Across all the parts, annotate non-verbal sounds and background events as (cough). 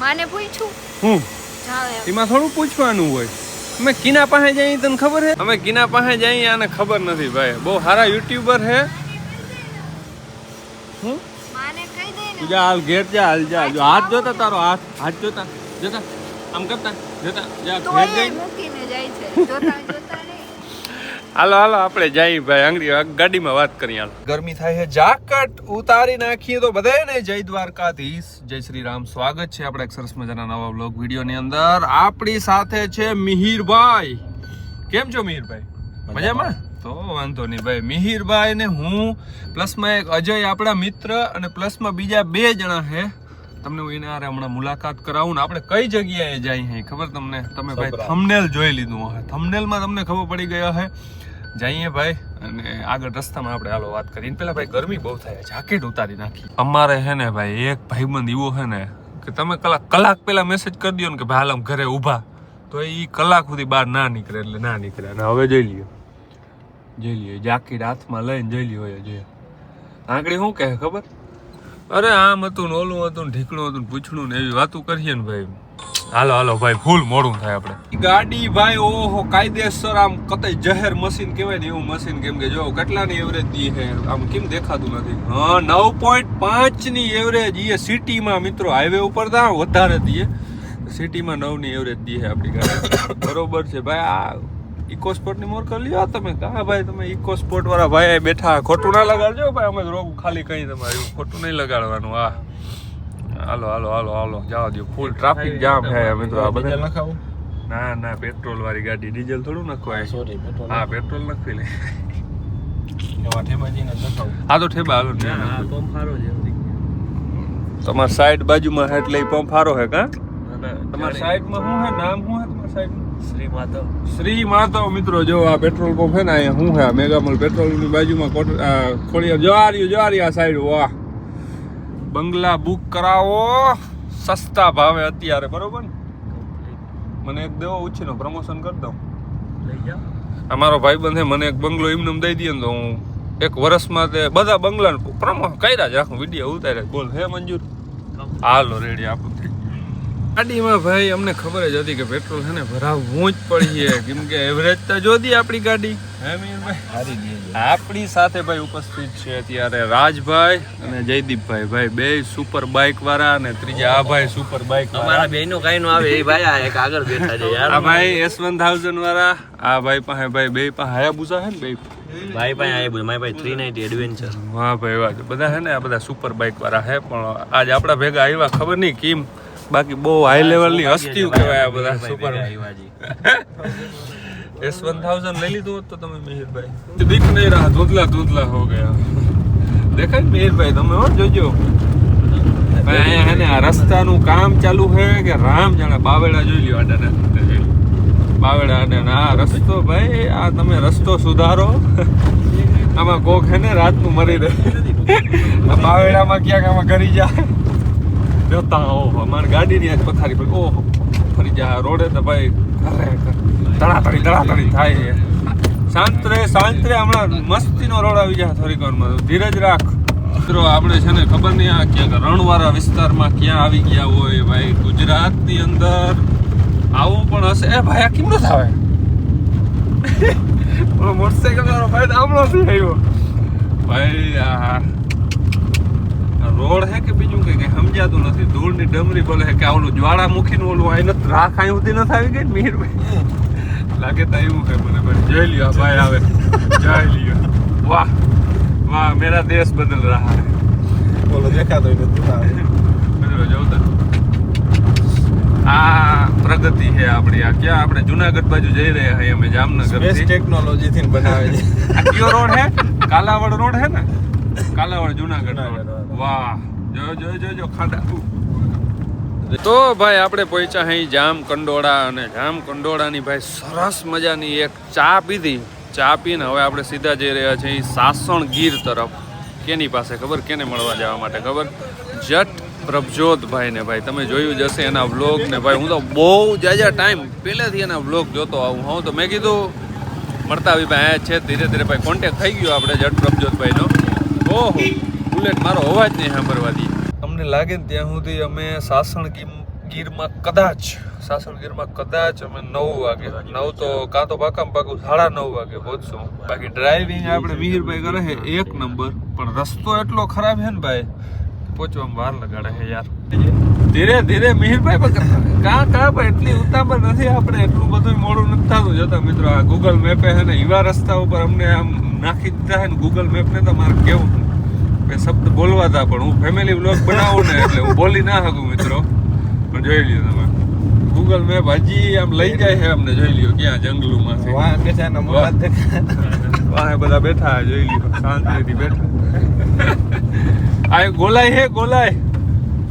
માને પૂછું? હું? એમાં થોડું પૂછવાનું હોય. અમે કિના પાસે જઈએ તને ખબર છે? અમે કિના પાસે જઈએ આને ખબર નથી ભાઈ. બહુ સારા યુટ્યુબર છે. હું? માને કહી દે તું ને. જા હાલ ઘેર જા હાલ જા. જો હાથ જોતા તારો હાથ હાથ જોતા. જોતા. આમ કરતા જોતા. જા ઘેર જઈ. મૂકીને જાય છે. જોતા જોતા હાલો હાલો આપણે જઈ ભાઈ આંગળી ગાડીમાં વાત કરીએ હાલ. ગરમી થાય છે જાકટ ઉતારી નાખીએ તો બધાને જય દ્વારકાધીશ. જય શ્રી રામ સ્વાગત છે આપણે એક સરસ મજાના નવા બ્લોગ વિડીયોની અંદર. આપણી સાથે છે મિહિરભાઈ. કેમ છો મિહિરભાઈ? મજામાં. તો વાંધો નહીં ભાઈ. મિહિરભાઈ ને હું પ્લસમાં એક અજય આપણા મિત્ર અને પ્લસમાં બીજા બે જણા છે. તમને હું એના હારે હમણાં મુલાકાત કરાવું ને આપણે કઈ જગ્યાએ જઈએ હે ખબર તમને? તમે ભાઈ થમનેલ જોઈ લીધું હે થમનેલમાં તમને ખબર પડી ગયો હે જઈએ ભાઈ. અને આગળ રસ્તામાં આપણે હાલો વાત કરીએ. પેલા ભાઈ ગરમી બહુ થાય. જાકેટ ઉતારી નાખી. અમારે હે ને ભાઈ, એક ભાઈબંધ એવો હે ને, કે તમે કલાક કલાક પહેલા મેસેજ કરી દો ને કે ભાઈ હાલ ઘરે ઊભા. તો એ કલાક સુધી બહાર ના નીકળે એટલે ના નીકળે. અને હવે જઈ લ્યો. જઈ લ્યો જાકીટ હાથમાં લઈને જઈ હોય જે આંગળી શું કહે ખબર? અરે આમ હતું ને ઓલું હતું ને ઢીકણું હતું ને પૂછડું ને એવી વાતું કરીએ ને ભાઈ. હાલો હાલો, ભાઈ, ફૂલ મોડું થાય આપણે. ગાડી, ભાઈ, ઓહો, કાયદેસર આમ કતઈ જહેર મશીન કહેવાય ને એવું મશીન કેમ કે જો, કેટલાની એવરેજ દી હે આમ કેમ દેખાતું નથી? હા, નવ પોઈન્ટ પાંચની એવરેજ એ સિટીમાં મિત્રો હાઈવે ઉપર તા વધારે દીએ સિટીમાં નવની એવરેજ દી હે આપણી ગાડી. બરોબર છે, ભાઈ, આ ઇકો સ્પોર્ટની ની મોર કરી લ્યો તમે. કા, ભાઈ, તમે ઇકો સ્પોર્ટ વાળા ભાઈ બેઠા, ખોટું ના લગાડજો, ભાઈ, અમે રોગ ખાલી કઈ તમારે ખોટું નહીં લગાડવાનું, હા. હાલો હાલો હાલો હાલો. જવા દો ફૂલ ટ્રાફિક જામ છે મિત્રો આ બધા. નખાવું? ના ના પેટ્રોલ વાળી ગાડી ડીઝલ થોડું નખવાય. સોરી પેટ્રોલ હા પેટ્રોલ નખવી લે. આ તો ઠેબા હાલો પંપ સારો છે તમાર સાઈડ બાજુમાં હે એટલે પંપ હારો હે કા? તમારા સાઈડમાં શું હે નામ શું હે તમારી સાઈડમાં શ્રી માધવ. શ્રી માધવ મિત્રો જો આ પેટ્રોલ પંપ છે ને અહીંયા શું હે મેગામલ પેટ્રોલની બાજુમાં કોટ ખોડિયાર જો આ રહ્યું જો આ રહ્યું આ સાઈડ વાહ. બંગલા બુક કરાવો. સસ્તા ભાવે અત્યારે બરોબર ને? મને એક દેવો ઉછીનો પ્રમોશન કરી દઉં. લઈ જાઓ. અમારો ભાઈબંધ બંધે મને એક બંગલો એમને એમ દઈ દે ને તો હું એક વર્ષમાં તે બધા બંગલા પ્રમો કર્યા જ રાખું વીડિયો ઉતાર્યા બોલ હે મંજૂર? હાલો રેડી આપું થઈ ગાડીમાં ભાઈ અમને ખબર જ હતી કે પેટ્રોલ છે ને ભરાવવું જ પડીએ. કેમ કે એવરેજ તો જોદી આપણી ગાડી. હે મીરભાઈ? હારી આપણી સાથે ભાઈ ઉપસ્થિત છે અત્યારે રાજભાઈ અને જયદીપભાઈ. ભાઈ બે સુપર બાઇક વાળા અને ત્રીજા આ ભાઈ સુપર બાઇક વાળા. અમારા બેનો કઈ નો આવે એ ભાઈ આ એક આગળ બેઠા છે યાર. આ ભાઈ એસ વન થાઉઝન્ડ વાળા આ ભાઈ પાસે ભાઈ બે પાસે હાયાબુસા છે ને બે? ભાઈ ભાઈ હાયાબુસા મારી પાસે થ્રી નાઇન્ટી એડવેન્ચર વાહ ભાઈ વાહ. બધા છે ને આ બધા સુપર બાઇક વાળા છે પણ આજ આપણા ભેગા આવ્યા ખબર નહીં કેમ. બાકી બહુ હાઈ લેવલની હસ્તીઓ કહેવાય આ બધા સુપર એસ વન થાઉઝન્ડ લઈ લીધું હોત તો તમે મિહિરભાઈ. દીખ નહીં રહા ધૂંધલા ધૂંધલા હો ગયા. દેખાય મિહિરભાઈ તમે હો જોજો. અહીંયા હે ને આ રસ્તાનું કામ ચાલુ છે કે રામ જાણે બાવેડા જોઈ લ્યો આડા જોઈ લ્યો. બાવેડા અને આ રસ્તો ભાઈ આ તમે રસ્તો સુધારો. આમાં કોક હે ને રાતનું મરી રહે (laughs) આ બાવેડામાં ક્યાંક આમાં કરી જાય જોતા ઓહો મારે ગાડીની આજ પથારી પર ઓહો, ફરી જા રોડે તો ભાઈ તડાતડી તડાતડી થાય છે. શાંત રે શાંત રે હમણાં મસ્તીનો રોડ આવી જાય થોડીક વારમાં ધીરજ રાખ. મિત્રો, આપણે છે ને ખબર નહીં આ ક્યાંક રણવાળા વિસ્તારમાં ક્યાં આવી ગયા હોય ભાઈ. ગુજરાતની અંદર આવું પણ હશે. એ ભાઈ, આ કેમ ન થાય? (laughs) મોટરસાઇકલ વાળો ભાઈ તો થઈ આવ્યો. ભાઈ, આ રોડ હે કે બીજું કઈ? કઈ સમજાતું નથી. ધૂળની ડમરી બોલે કે આવલું જ્વાળામુખી નું ઓલું આઈ નથી રાખ અહીં સુધી નથી આવી ગઈ મીરભાઈ? લાગે તો એવું કે મને પણ જોઈ લ્યો ભાઈ આવે. જોઈ લ્યો. વાહ વાહ મેરા દેશ બદલ રહા હે. બોલો દેખાતો નથી બરાબર જોતા આ પ્રગતિ છે આપણી આ ક્યાં આપણે જુનાગઢ બાજુ જઈ રહ્યા છીએ અમે જામનગર ટેકનોલોજી થી બનાવે છે. આ કયો રોડ હે? કાલાવડ રોડ હે ને? કાલાવડ જુનાગઢ રોડ. વાહ. જો જો જો જો ખાડા તો ભાઈ, આપણે પહોંચ્યા અહીં જામ કંડોળા અને જામ કંડોળાની ભાઈ સરસ મજાની એક ચા પીધી. ચા પીને હવે આપણે સીધા જઈ રહ્યા છીએ સાસણ ગીર તરફ. કેની પાસે ખબર? કેને મળવા જવા માટે ખબર? જટ પ્રભજોતભાઈને ભાઈ, તમે જોયું જ હશે એના વ્લોગ ને ભાઈ, હું તો બહુ જાજા ટાઈમ પહેલેથી એના વ્લોગ જોતો આવું હું તો મેં કીધું, મળતા આવી ભાઈ છે. ધીરે ધીરે ભાઈ કોન્ટેક્ટ થઈ ગયો આપણે જટ પ્રભજોતભાઈનો ઓહો. બુલેટ મારો અવાજ નહીં સાંભળવા દે. અમને લાગે ને ત્યાં સુધી અમે સાસણ ગીર ગીરમાં કદાચ, સાસણ ગીરમાં કદાચ અમે નવ વાગે, નવ તો કાં તો પાકા પાકું સાડા નવ વાગે પહોંચશું. બાકી ડ્રાઇવિંગ આપણે મિહિરભાઈ કરે છે એક નંબર, પણ રસ્તો એટલો ખરાબ છે ને ભાઈ પહોંચવામાં વાર લગાડે છે યાર. ધીરે ધીરે મિહિરભાઈ પણ કાં કાં ભાઈ એટલી ઉતાવળ નથી આપણે, એટલું બધું મોડું નથી થતું. જોતા મિત્રો, આ ગૂગલ મેપે છે ને એવા રસ્તા ઉપર અમને આમ નાખી દીધા છે ને ગૂગલ મેપને તો મારે કેવું બે શબ્દ બોલવા હતા પણ હું ફેમિલી બ્લોગ બનાવું ને એટલે હું બોલી ના શકું મિત્રો. પણ જોઈ લ્યો તમે. ગૂગલ મેપ હજી આમ લઈ જાય છે અમને જોઈ લ્યો ક્યાં જંગલોમાં છે વાહ કે છે ને મોબાઈલ દેખા બધા બેઠા જોઈ લ્યો શાંતિથી બેઠા. આ ગોલાય હે ગોલાય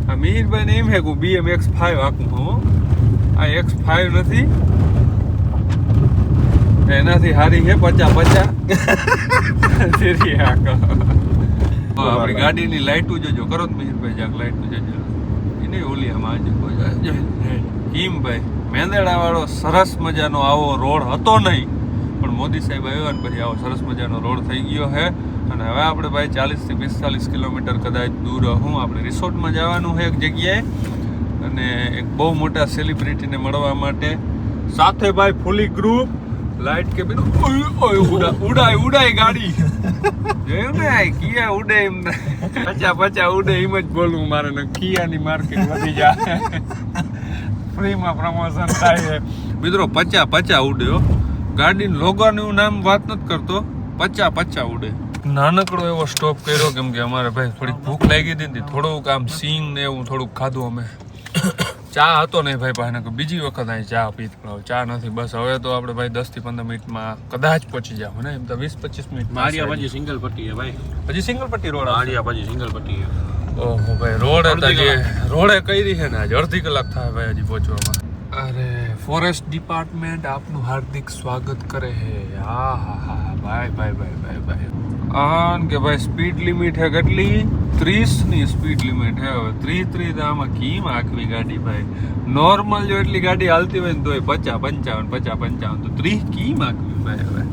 આ મિહિરભાઈ ને એમ હે કે બીએમ એક્સ ફાઈવ આખું હો. આ એક્સ ફાઈવ નથી. એનાથી હારી હે પચા પચા તેરી આખો આપણી ગાડીની લાઇટું જોજો. કરો ને મિહિરભાઈ જાક લાઇટું જોજો. એને ઓલી આમાં આજે હિમભાઈ વાળો સરસ મજાનો આવો રોડ હતો નહીં પણ મોદી સાહેબ આવ્યો ને પછી આવો સરસ મજાનો રોડ થઈ ગયો છે અને હવે આપણે ભાઈ ચાલીસથી પિસ્તાલીસ કિલોમીટર કદાચ દૂર હું આપણે રિસોર્ટમાં જવાનું છે એક જગ્યાએ. અને એક બહુ મોટા સેલિબ્રિટીને મળવા માટે. સાથે ભાઈ ફૂલી ગ્રુપ લાઈટ કે બધું ઓય, ઓય, ઉડા- ઉડાય ઉડાય ગાડી. જોયું ને કિયા ઉડે એમ. પચા પચા ઉડે એમ જ બોલવું મારે ને કિયાની માર્કેટ વધી જાય. ફ્રીમાં પ્રમોશન થાય મિત્રો પચા પચા ઉડે હો. ગાડીનું લોગોનું નામ વાત નથી કરતો. પચા પચા ઉડે. નાનકડો એવો સ્ટોપ કર્યો કેમ કે અમારે ભાઈ થોડીક ભૂખ લાગી હતી થોડુંક આમ સિંગ ને એવું થોડુંક ખાધું અમે. ચા હતો નહીં ભાઈ પાસે બીજી વખત અહીં ચા પીત ચા નથી બસ હવે તો આપણે ભાઈ દસથી પંદર મિનિટમાં કદાચ પહોંચી જાવ. ને એમ તો વીસ પચીસ મિનિટ આડિયા પછી સિંગલ પટ્ટી છે ભાઈ. હજી સિંગલ પટ્ટી રોડ આડિયા પછી સિંગલ પટ્ટી ઓહો ભાઈ રોડ હતા જે રોડે કરી છે ને આજે. અડધી કલાક થાય ભાઈ હજી પહોંચવામાં. અરે ફોરેસ્ટ ડિપાર્ટમેન્ટ આપનું હાર્દિક સ્વાગત કરે હે હા હા હા. ભાઈ ભાઈ ભાઈ ભાઈ ભાઈ. આન કે ભાઈ સ્પીડ લિમિટ હે કેટલી? ત્રીસની સ્પીડ લિમિટ હે હવે. ત્રીસ ત્રીસ આમાં કીમ આખવી ગાડી ભાઈ? નોર્મલ જો એટલી ગાડી હાલતી હોય ને તોય પચાસ, પંચાવન પચાસ, પંચાવન. તો ત્રીસ કીમ આખવી ભાઈ હવે?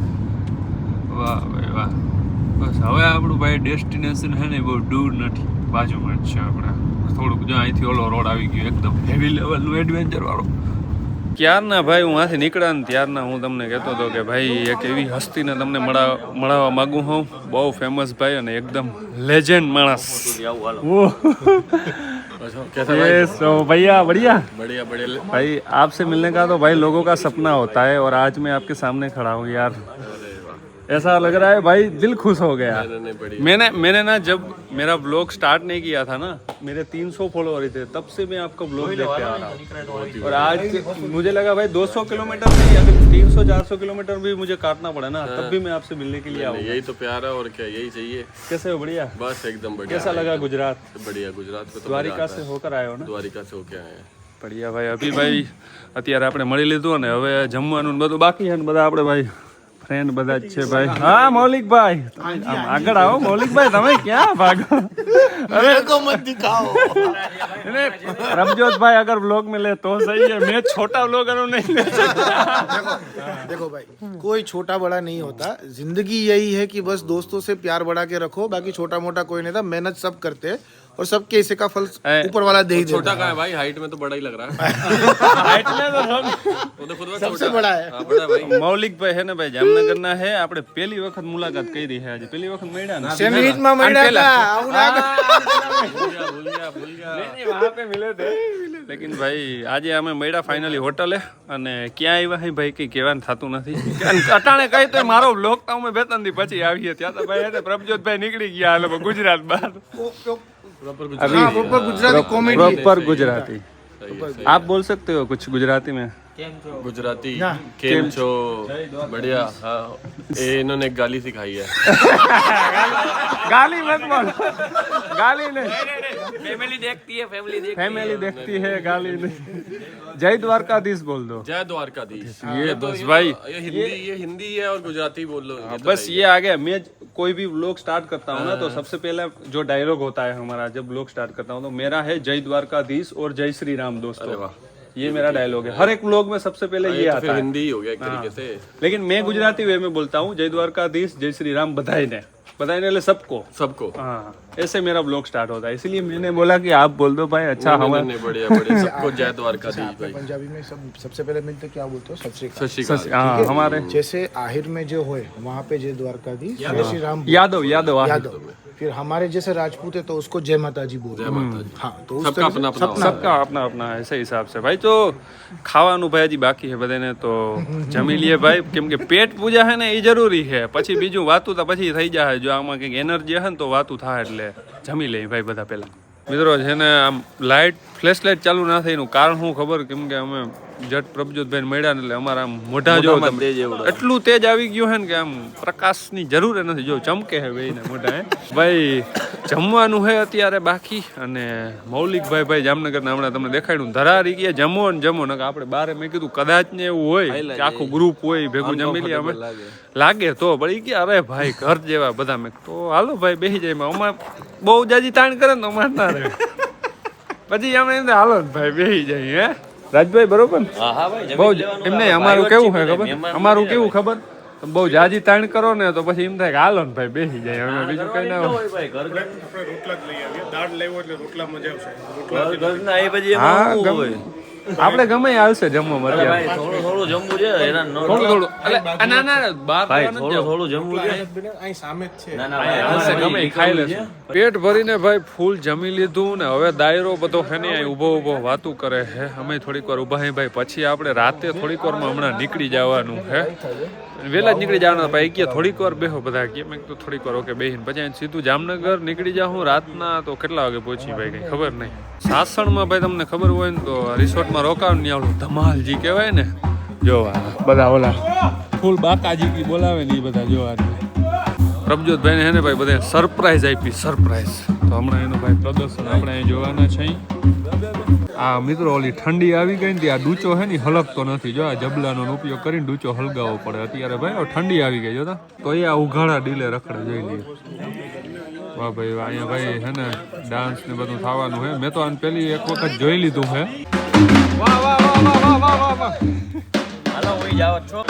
વાહ ભાઈ વાહ. બસ હવે આપણું ભાઈ ડેસ્ટિનેશન હે ને બહુ દૂર નથી. બાજુમાં જ છે આપણે. થોડુંક જો અહીંથી ઓલો રોડ આવી ગયો, એકદમ હેવી લેવલનું એડવેન્ચર વાળો. ક્યારના ભાઈ હું આથી નીકળ્યા ને ત્યારના હું તમને કહેતો હતો કે ભાઈ એક એવી હસ્તીને તમને મળા મળાવવા માગું હું બહુ ફેમસ ભાઈ અને એકદમ લેજેન્ડ માણસ Yes, so भैया बढ़िया बढ़िया बढ़िया भाई आपसे मिलने का तो भाई लोगों का सपना होता है और आज मैं आपके सामने खड़ा हूँ यार ऐसा लग रहा है भाई दिल खुश हो गया मैंने मैंने ना जब मेरा ब्लॉग स्टार्ट नहीं किया था ना मेरे 300 फॉलोअर थे तब से मैं आपका ब्लॉग देखते आ रहा हूँ और आज मुझे लगा भाई 200 किलोमीटर नहीं अगर 300 400 किलोमीटर भी मुझे काटना पड़ा ना तब भी मैं आपसे मिलने के लिए आऊँ यही तो प्यार है और क्या यही चाहिए कैसे हो बढ़िया बस एकदम बढ़िया कैसा लगा गुजरात बढ़िया गुजरात में तो દ્વારિકા से होकर आए हो ना દ્વારિકા से होके आए हैं बढ़िया ભાઈ અભી ભાઈ અત્યારે આપણે મળી લીધું અને હવે જમવાનું ને બધું બાકી છે ને બધા આપણે ભાઈ ફ્રેન્ડ બધા જ છે ભાઈ હા મૌલિકભાઈ તમે આમ આગળ આવો મૌલિકભાઈ તમે ક્યાં ભાગો અરે को मत दिखाओ प्रभजोत भाई अगर ब्लॉग में ले तो सही है मैं छोटा ब्लॉगर हूँ नहीं ले सकता देखो भाई कोई छोटा बड़ा नहीं होता जिंदगी यही है कि बस दोस्तों से प्यार बढ़ा के रखो बाकी छोटा मोटा कोई नहीं था मेहनत सब करते हैं और सबके हिस्से का फल ए, ऊपर वाला दे ही देता छोटा है कहाँ है भाई हाइट में तो बड़ा ही लग रहा है (laughs) હાઈટ में तो हम वो तो खुद में सबसे छोटा बड़ा है हाँ, बड़ा है भाई મૌલિકભાઈ હે ને ભાઈ જામનગરના હે આપણે પહેલી વખત મુલાકાત કરી છે આજે પહેલી વખત મળ્યા ને સેન્ડવિચ માં આમ મળ્યા પહેલા. હતા આવું ના કર. भूल गया भूल गया भूल गया वहाँ पे मिले थे લેકિન ભાઈ આજે અમે મળ્યા ફાઇનલી હોટલે અને ક્યાં આવ્યા હે ભાઈ કઈ કહેવાનું થતું નથી અને અટાણે કઈ તો મારો બ્લોગ તો અમે બે ત્રણ દી પછી આવીએ ત્યાં તો ભાઈ એટલે પ્રભજોતભાઈ નીકળી ગયા હાલો ગુજરાત બહાર हाँ proper Gujarati comedy proper Gujarati. आप बोल सकते हो कुछ गुजराती में? गुजराती हाँ। केम छो बढ़िया हाँ। ये इन्होंने गाली सिखाई है। (laughs) गाली मत बोलो। गाली नहीं। फैमिली देखती है फैमिली देखती फैमिली देखती है गाली नहीं। जय द्वारकाधीश बोल दो। जय द्वारकाधीश। ये तो बस भाई। ये हिंदी ये हिंदी है और गुजराती बोल लो ये तो बस ये आ गया। मैं कोई भी ब्लॉग स्टार्ट करता हूँ ना तो सबसे पहले जो डायलॉग होता है हमारा जब ब्लॉग स्टार्ट करता हूँ तो मेरा है जय द्वारकाधीश और जय श्री राम दोस्तों ये मेरा डायलॉग है। हर एक ब्लॉग में सबसे पहले ये तो आता है। हिंदी हो गया एक तरीके से। लेकिन मैं गुजराती वे में बोलता हूँ जय द्वारकाधीश जय श्री राम बधाई ने। बधाई ने ले सबको? सबको। हाँ। ऐसे मेरा ब्लॉग स्टार्ट होता है इसलिए मैंने बोला कि आप बोल दो भाई अच्छा नहीं, हमारा नहीं, बढ़िया बढ़िया (laughs) सबको जय द्वारकाधीश भाई। पंजाबी में सब सबसे पहले मिलते क्या बोलते हो? सत श्री अकाल। सत श्री अकाल। हाँ हमारे जैसे आहिर में जो होए वहाँ पे जय द्वारका जय श्री राम। यादव यादव यादव। फिर हमारे जैसे राजपूत है तो उसको जय माता जी बोलते हैं हाँ तो उस सबका तरह से अपना अपना होता सबका अपना अपना ऐसे हिसाब से ભાઈ તો ખાવાનું ભાઈ હજી બાકી છે બધાને તો જમી લઈએ ભાઈ કેમ કે પેટ પૂજા છે ને એ જરૂરી છે પછી બીજું વાતું તો પછી થઈ જાય જો આમાં કંઈક એનર્જી હશે ને તો વાતું થાય એટલે જમી લઈએ ભાઈ બધા પહેલા મિત્રો છે ને આમ લાઇટ ફ્લેશ લાઇટ ચાલુ ના થઈ એનું કારણ શું ખબર? કેમ કે અમે જટ પ્રભજોતભાઈ મળ્યા ને એટલે અમારા મોઢા જો. એટલું તેજ આવી ગયું હે ને કે આમ પ્રકાશની જરૂર ય નથી. જો ચમકે હે ભાઈ ને મોઢા હે. ભાઈ જમવાનું હે અત્યારે બાકી અને મૌલિકભાઈ ભાઈ જામનગરના હમણાં તમને દેખાડ્યું ધરારી ગયા જમો ને જમો. ને આપણે બારે મેં કીધું કદાચ ને એવું હોય કે આખું ગ્રુપ હોય ભેગું જમી લઈએ અમે. લાગે. તો પણ ઈ કે અરે ભાઈ ઘર જેવા બધા મેં. તો હાલો ભાઈ બેસી જાય અમાર બહુ જાજી તાણ કરે ને અમાર ના રહે. પછી અમે એમ હાલો ને ભાઈ બેસી જાય હે? રાજભાઈ બરોબર ને? હા હા ભાઈ બહુ એમને એમ નહીં અમારું કેવું છે ખબર? અમારું કેવું ખબર? બહુ જાજી તાણ કરો ને તો પછી એમ થાય કે હાલો ને ભાઈ બેસી જાય અમે બીજું કઈ ના હોય. ભાઈ ઘર ઘર રોટલા જ લઈ આવીએ. દાળ લેવો એટલે રોટલા મજા આવશે. ઘર પછી હા હોય? આપણે ગમે આવશે જમવા ભાઈ થોડું થોડું જમવું છે એના ન- થોડું થોડું. એટલે ના ના બાર ભાઈ થોડું થોડું જમવું છે. અહીં સામે જ છે. ના ના ગમે ખાઈ લેશે. પેટ ભરીને ભાઈ ફૂલ જમી લીધું ને હવે દાયરો બધો છે ને અહીં ઊભો ઊભો વાતું કરે હે. અમે થોડીક વાર ઊભા હે ભાઈ. પછી આપણે રાતે થોડીક વારમાં હમણાં નીકળી જવાનું હે. વહેલા જ નીકળી જવાના ભાઈ કે થોડીક વાર બેહો બધા. કે મેં તો થોડીક વાર ઓકે બેહીને. પછી સીધું જામનગર નીકળી જાઉં રાતના તો કેટલા વાગે પહોંચી ભાઈ કઈ ખબર નહીં. સાસણમાં ભાઈ તમને ખબર હોય ને તો રિસોર્ટમાં રોકાવાનું નહીં આવડું ધમાલજી કહેવાય ને. જોવા. બધા ઓલા. ફૂલ બાકાજી કી બોલાવે ને એ બધા જોવા પ્રભજોતભાઈને હે ને ભાઈ બધા સરપ્રાઈઝ આપી સરપ્રાઈઝ. તો હમણાં એનું ભાઈ પ્રદર્શન આપણે અહીં જોવાના છે આ મિત્રો ઓલી ઠંડી આવી ગઈ ને આ ડૂચો હે ને હલકતો નથી. જો આ જબલાનો ઉપયોગ કરીને ડૂચો હલગાવવો પડે. અત્યારે ભાઈ ઠંડી આવી ગઈ જોતા તો એ આ ઉઘાડા ડીલે રખડે જોઈ લઈએ. વાહ ભાઈ અહીંયા ભાઈ હે ને ડાન્સ ને બધું થવાનું હે મેં તો આને પેલી એક વખત જોઈ લીધું હે વાહ વાહ વાહ વાહ વાહ વાહ વાહ. હાલો હોઈ જાવ છો.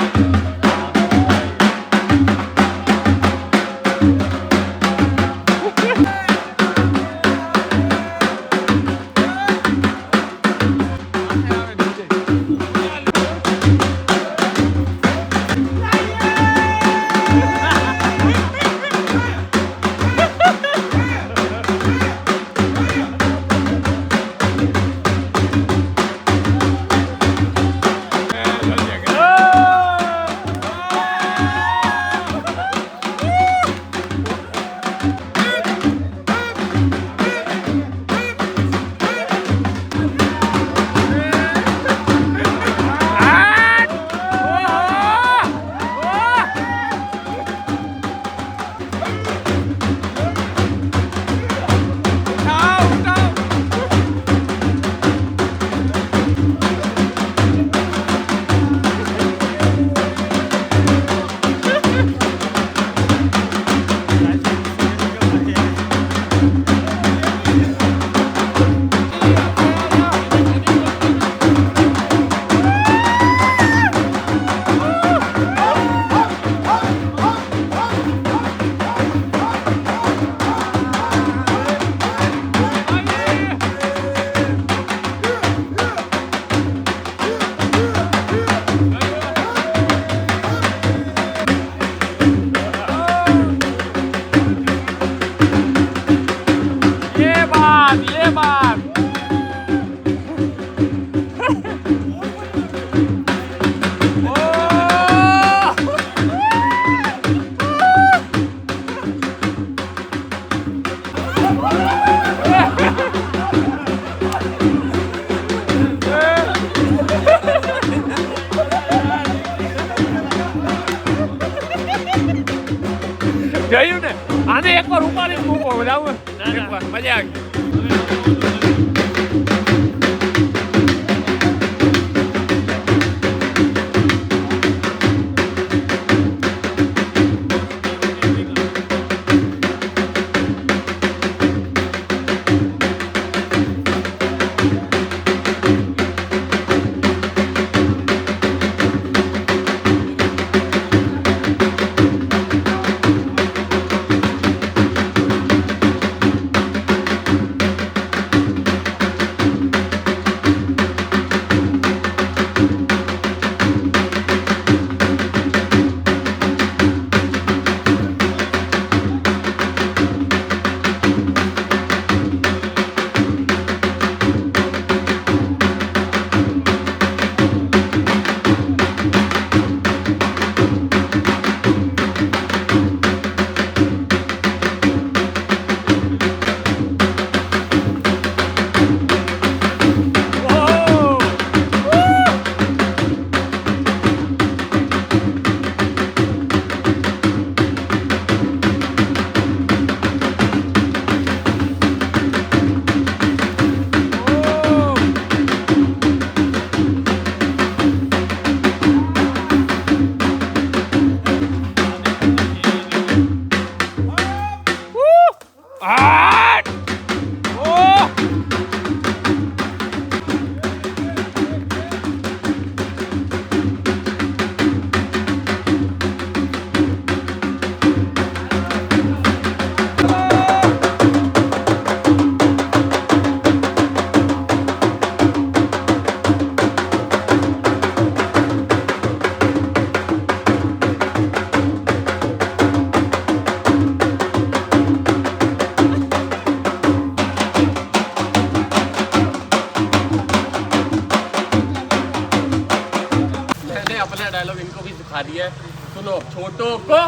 કાફલો છોટો કો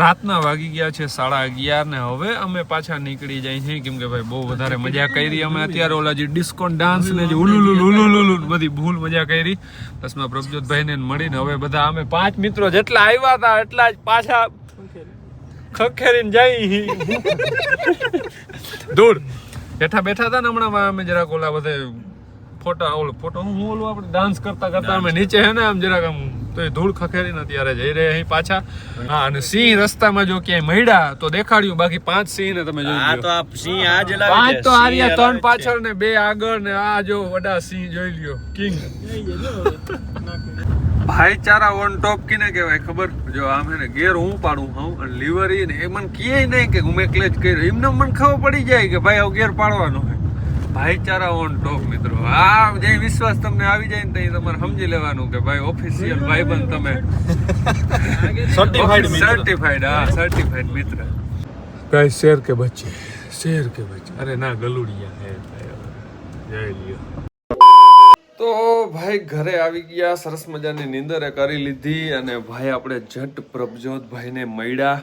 રાતના વાગી ગયા છે સાડા અગિયાર ને હવે અમે પાછા નીકળી જાય છે. કેમ કે ભાઈ બહુ વધારે મજા કરી. અમે અત્યારે ઓલા જે ડિસ્કોન ડાન્સ ને જે ઉલુલુલ બધી ભૂલ મજા કરી. બસમાં પ્રભજોતભાઈ ને મળીને હવે બધા અમે પાંચ મિત્રો જેટલા આવ્યા હતા, એટલા જ પાછા ખખેરીને જાય દૂર. બેઠા બેઠા હતા ને હમણાં, અમે જરાક ઓલા બધે ફોટા ઓલો ફોટો હું ઓલું આપણે ડાન્સ કરતા કરતા અમે નીચે હે ને આમ જરાક આમ તો એ ધૂળ ખખેરીને અત્યારે જઈ રહ્યા અહીં પાછા. હા અને સિંહ રસ્તામાં જો ક્યાંય મળ્યા તો દેખાડ્યું. બાકી પાંચ સિંહ ને તમે જોઈ. તો આ સિંહ આ જ પાંચ તો આર્યા ત્રણ પાછળ ને બે આગળ ને આ જો વડા સિંહ જોઈ લ્યો. કિંગ. ભાઈચારા ઓન ટોપ કીને કહેવાય ખબર? જો આમ હે ને ગેર હું પાડું હું અને લીવર ને એ મને કહે નહીં કે હું એકલે જ કર્યો. એમને મને ખબર પડી જાય કે ભાઈ હવે ગેર પાડવાનો છે ભાઈચારા ઓન ટોપ મિત્રો. આ જે વિશ્વાસ તમને આવી જાય ને તો તમારે સમજી લેવાનું કે ભાઈ ઓફિશિયલ ભાઈબંધ તમે. સર્ટિફાઈડ સર્ટિફાઈડ હા સર્ટિફાઈડ મિત્ર. ગાય શેર કે બચ્ચે શેર કે બચ્ચે અરે ના ગલુડિયા હે જય લિયો. તો ભાઈ ઘરે આવી ગયા સરસ મજાની નીંદરે કરી લીધી અને ભાઈ આપણે જટ પ્રભજોત ભાઈને મળ્યા.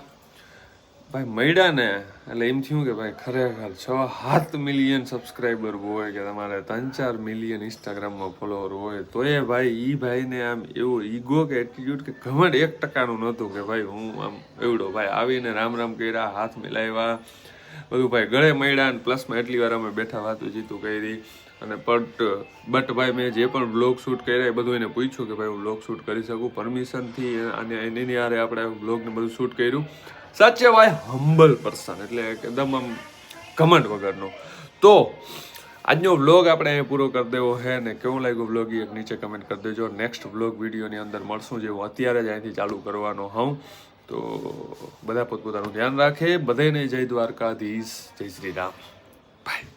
ભાઈ મળ્યા ને, એટલે એમ થયું કે ભાઈ ખરેખર છ સાત મિલિયન સબસ્ક્રાઈબર હોય કે તમારે ત્રણ ચાર મિલિયન ઇન્સ્ટાગ્રામમાં ફોલોવર હોય તો એ ભાઈ એ ભાઈને આમ એવો ઈગો કે એટીટ્યુડ કે ઘમંડ એક ટકાનું નહોતું કે ભાઈ હું આમ એવડો ભાઈ આવીને રામ રામ કર્યા, હાથ મિલાવ્યા. બધું ભાઈ ગળે મળ્યા અને પ્લસમાં એટલી વાર અમે બેઠા વાતું જીતું કરી. અને બટ બટ ભાઈ મેં જે પણ બ્લોગ શૂટ કર્યા એ બધું એને પૂછ્યું કે ભાઈ હું બ્લોગ શૂટ કરી શકું? પરમિશનથી અને એની હારે આપણે બ્લોગને બધું શૂટ કર્યું. સાચે ભાઈ હમ્બલ પર્સન એટલે એકદમ આમ ઘમંડ વગરનો. તો, આજનો વ્લોગ આપણે અહીં પૂરો કરી દેવો છે ને કેવું લાગ્યું વ્લોગ એ નીચે કમેન્ટ કરી દેજો. નેક્સ્ટ વ્લોગ વિડીયોની અંદર મળશું જે હું અત્યારે જ અહીંથી ચાલુ કરવાનો હોઉં. તો, બધા પોતપોતાનું ધ્યાન રાખે. બધાને જય દ્વારકાધીશ. જય શ્રી રામ. બાય